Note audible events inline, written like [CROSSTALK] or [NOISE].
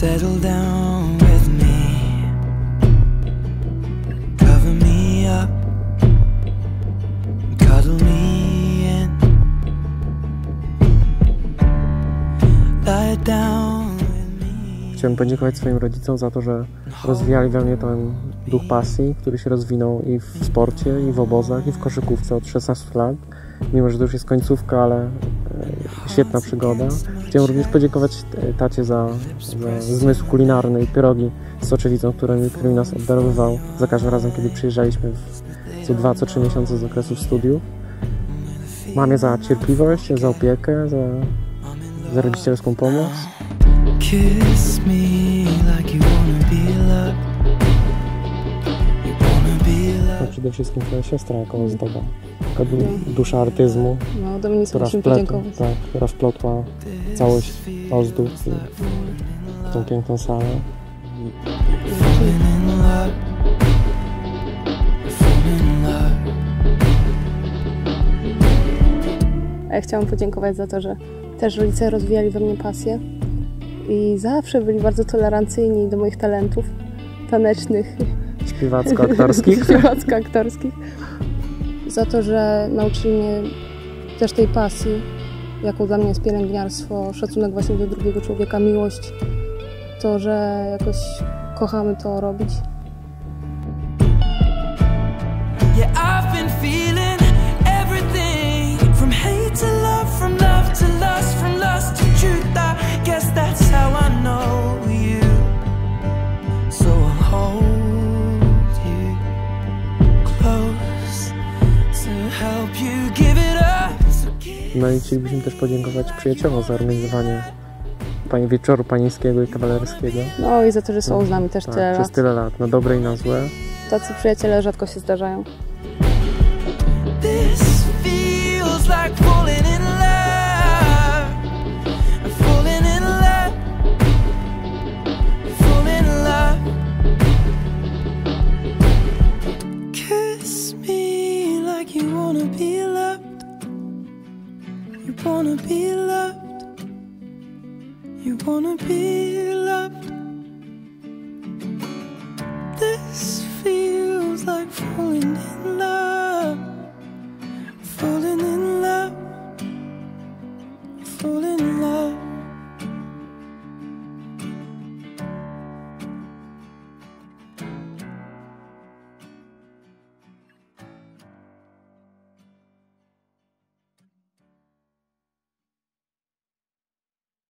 Settle down with me. Cover me up. Cuddle me in. Lie down. with me. Chciałem podziękować swoim rodzicom za to, że no. rozwijali we mnie ten duch pasji, który się rozwinął i w sporcie, i w obozach, i w koszykówce od 16 lat. Mimo, że to już jest końcówka, ale e, świetna przygoda. Chciałem również podziękować e, tacie za, za zmysł kulinarny i pierogi z soczewicą, którymi, którymi nas obdarowywał za każdym razem, kiedy przyjeżdżaliśmy w, co dwa, co trzy miesiące z okresu studiów. Mamie za cierpliwość, za opiekę, za, za rodzicielską pomoc. Kiss me like you przede wszystkim twoja siostra jako ozdoba. Taka du- dusza artyzmu, No, Dominice która podziękować. tak, która wplotła całość ozdób w tą piękną salę. A ja chciałam podziękować za to, że też rodzice rozwijali we mnie pasję i zawsze byli bardzo tolerancyjni do moich talentów tanecznych, Śpiewacko-aktorskich. [LAUGHS] śpiewacko-aktorskich. Za to, że nauczyli mnie też tej pasji, jaką dla mnie jest pielęgniarstwo, szacunek właśnie do drugiego człowieka, miłość, to, że jakoś kochamy to robić. Yeah, I've been feeling No i chcielibyśmy też podziękować przyjaciołom za organizowanie pani wieczoru panieńskiego i kawalerskiego. No i za to, że są z nami też Tak, tyle przez lat. tyle lat, na dobre i na złe. Tacy przyjaciele rzadko się zdarzają. Wanna be loved. You wanna be loved. This feels like falling in love.